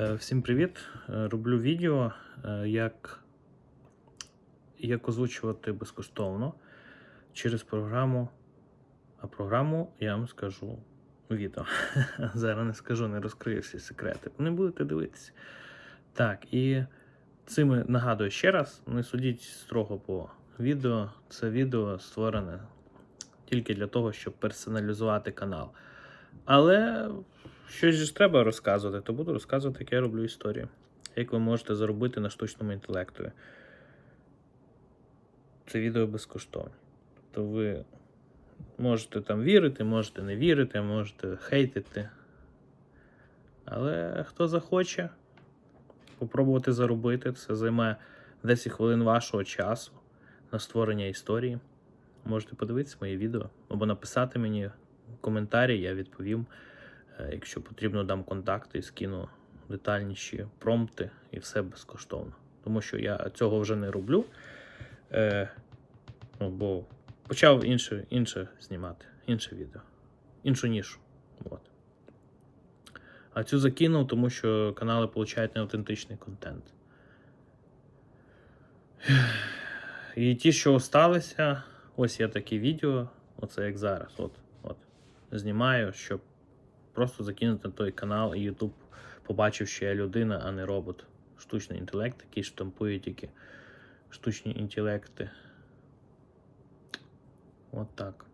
Е, Всім привіт! Е, Роблю відео, е, як, як озвучувати безкоштовно через програму. А програму я вам скажу відео. Зараз не скажу, не розкрию всі секрети. Не будете дивитися. Так, і цими нагадую ще раз: не судіть строго по відео. Це відео створене тільки для того, щоб персоналізувати канал. Але щось ж треба розказувати, то буду розказувати, як я роблю історію. Як ви можете заробити на штучному інтелектові. Це відео безкоштовне. Тобто ви можете там вірити, можете не вірити, можете хейтити. Але хто захоче попробувати заробити, це займе 10 хвилин вашого часу на створення історії. Можете подивитися моє відео або написати мені коментарі, я відповім. Е, Якщо потрібно, дам контакти і скину детальніші промпти і все безкоштовно. Тому що я цього вже не роблю. Е, ну, бо почав інше, інше знімати, інше відео, іншу нішу. От. А цю закинув, тому що канали получають неавтентичний контент. І ті, що осталися, ось є такі відео, оце як зараз. От, от. Знімаю, щоб просто закинути на той канал, і YouTube побачив, що я людина, а не робот. Штучний інтелект, який штампує тільки штучні інтелекти. От так.